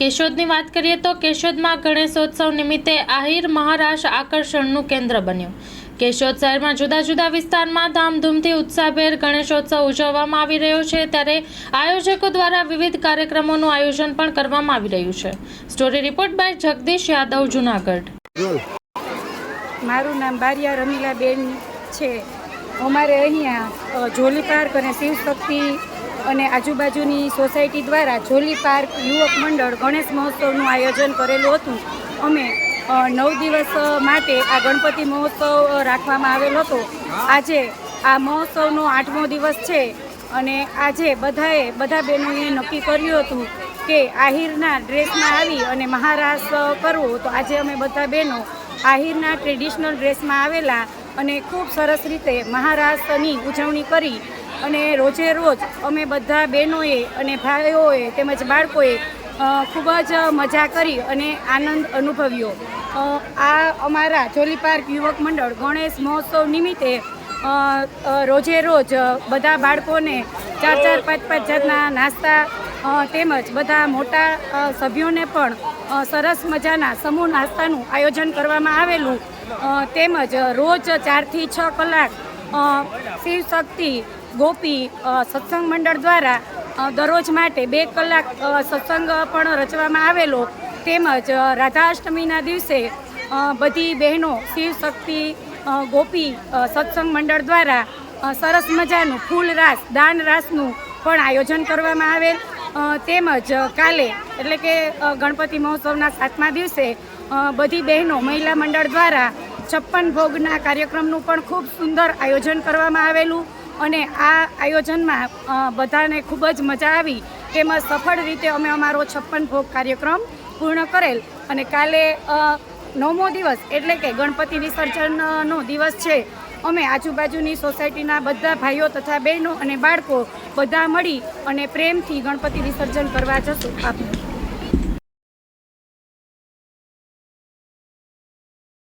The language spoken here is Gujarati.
કેશોદની વાત કરીએ તો કેશોદમાં ગણેશોત્સવ નિમિત્તે આહિર મહારાષ્ટ્ર આકર્ષણનું કેન્દ્ર બન્યું. કેશોદ શહેરમાં જુદા જુદા વિસ્તારમાં ધામધૂમથી ઉત્સાહભેર ગણેશોત્સવ ઉજવવામાં આવી રહ્યો છે. ત્યારે આયોજકો દ્વારા વિવિધ કાર્યક્રમોનું આયોજન પણ કરવામાં આવી રહ્યું છે. Story report by Jagdish Yadav, Junagadh. મારું નામ બારિયા રમીલાબેન છે. અમારે અહીંયા જોલી પાર્ક અને શિવશક્તિ અને આજુબાજુની સોસાયટી દ્વારા જોલી પાર્ક યુવક મંડળ ગણેશ મહોત્સવનું આયોજન કરેલું હતું. અમે નવ દિવસ માટે આ ગણપતિ મહોત્સવ રાખવામાં આવેલો હતો. આજે આ મહોત્સવનો આઠમો દિવસ છે અને આજે બધાએ, બધા બહેનોએ નક્કી કર્યું હતું કે આહિરના ડ્રેસમાં આવી અને મહારાસ કરવો. તો આજે અમે બધા બહેનો આહિરના ટ્રેડિશનલ ડ્રેસમાં આવેલા અને ખૂબ સરસ રીતે મહારાષ્ટ્રની ઉજવણી કરી અને રોજે રોજ અમે બધા બહેનોએ અને ભાઈઓએ તેમજ બાળકોએ ખૂબ જ મજા કરી અને આનંદ અનુભવ્યો. આ અમારા જોલી પાર્ક યુવક મંડળ ગણેશ મહોત્સવ નિમિત્તે રોજે રોજ બધા બાળકોને ચાર ચાર પાંચ પાંચ જાતના નાસ્તા તેમજ બધા મોટા સભ્યોને પણ સરસ મજાના સમૂહ નાસ્તાનું આયોજન કરવામાં આવેલું. તેમજ રોજ ચારથી છ કલાક શિવશક્તિ ગોપી સત્સંગ મંડળ દ્વારા દરરોજ માટે બે કલાક સત્સંગ પણ રચવામાં આવેલો. તેમજ રાધાષ્ટમીના દિવસે બધી બહેનો, શિવ શક્તિ ગોપી સત્સંગ મંડળ દ્વારા સરસ મજાનું ફૂલ રાસ, દાન રાસનું પણ આયોજન કરવામાં આવેલ. તેમજ કાલે એટલે કે ગણપતિ મહોત્સવના સાતમા દિવસે બધી બહેનો મહિલા મંડળ દ્વારા છપ્પન ભોગના કાર્યક્રમનું પણ ખૂબ સુંદર આયોજન કરવામાં આવેલું અને આ આયોજનમાં બધાને ખૂબ જ મજા આવી તેમજ સફળ રીતે અમે અમારો છપ્પન ભોગ કાર્યક્રમ પૂર્ણ કરેલ અને કાલે નવમો દિવસ એટલે કે ગણપતિ વિસર્જનનો દિવસ છે અમે આજુબાજુની સોસાયટીના બધા ભાઈઓ તથા બહેનો અને બાળકો બધા મળી અને પ્રેમથી ગણપતિ વિસર્જન કરવા જશું. આભાર.